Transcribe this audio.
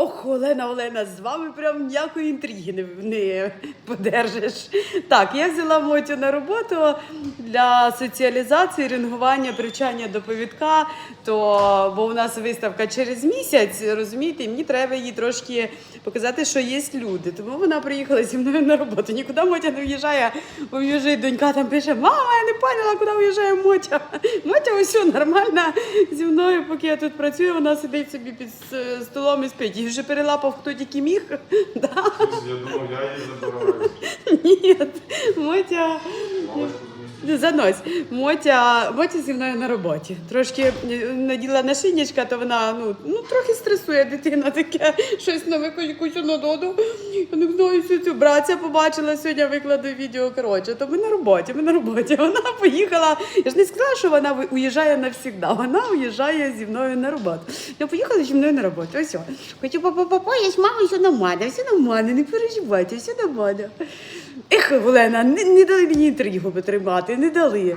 Ох, Олена, Олена, з вами прям ніякої інтриги не, не подержиш. Так, я взяла Мотю на роботу для соціалізації, рингування, привчання до повідка. То, бо у нас виставка через місяць, розумієте, мені треба їй трошки показати, що є люди. Тому вона приїхала зі мною на роботу. Нікуди Мотя не в'їжджає, бо вже донька там пише: Мама, я не поняла, куди виїжджає Мотя. Мотя ось нормально зі мною, поки я тут працюю, вона сидить собі під столом і спить. Її вже перелапав хто тільки міг. Да? Я думав, я її забираю. Ні, Мотя. Що Занось. Мотя, Мотя зі мною на роботі. Трошки е, наділа нашийнячка, то вона ну, ну трохи стресує дитина таке, щось нове якусь надоду. Не знаю, цю братця побачила сьогодні, викладу відео. Коротше, то ми на роботі, ми на роботі. Вона поїхала. Я ж не сказала, що вона уїжджає навсігда. Вона уїжджає зі мною на роботу. Я поїхала зі мною на роботу. Ось. Хочу папа, папа, я з мамою все нормально, все нормально, не переживайте, все нормально. Ех, Олена, не, не дали мені інтригу потримати, не дали.